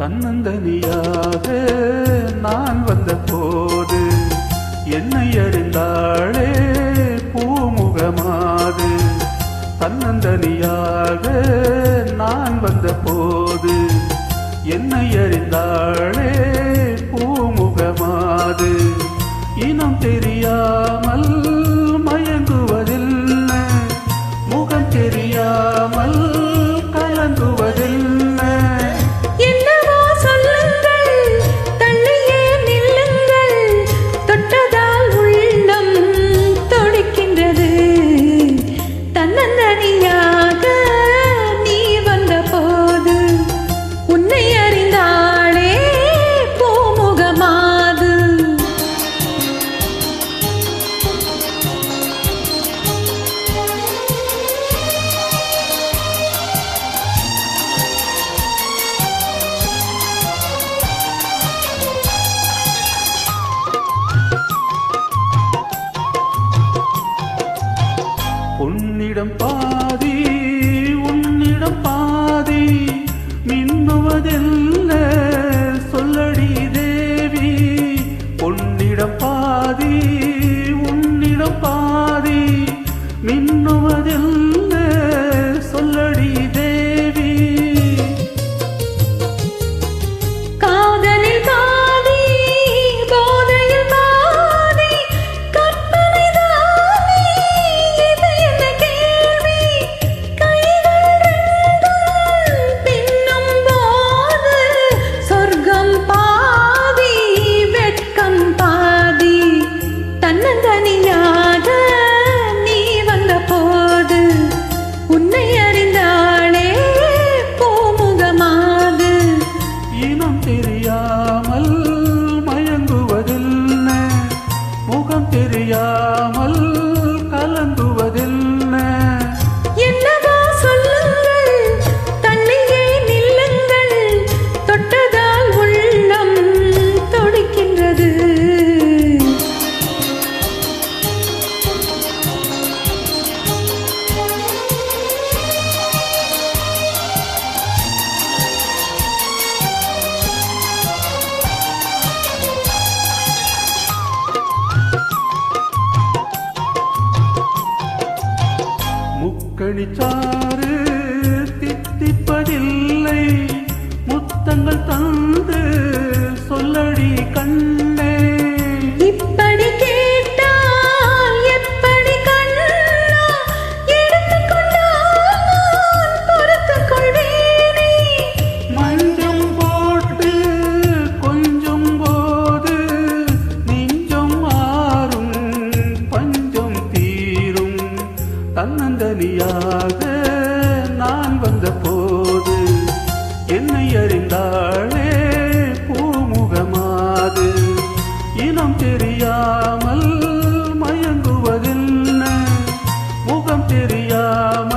தன்னந்தனியாக நான் வந்த போது என்னை அறிந்தாளே பூமுகமாது. தன்னந்தனியாக நான் வந்த போது என்னை அறிந்தாளே பூமுகமாது. இனம் தெரியாமல் தன்னந்தனியாக உன்னிடம் பாதி உன்னிடம் பாதி. மின்னுவதெல்ல சொல்லடி தேவி. உன்னிடம் பாதி உன்னிடம் பாதி. மின்னுவதில்லை முக்கணிச்சாறு தித்திப்பதில்லை. முத்தங்கள் தந்து தன்னந்தனியாக நான் வந்த போது என்னை அறிந்தாளே பூமுகமாது. இனம் தெரியாமல் மயங்குவதில்லை முகம் தெரியாமல்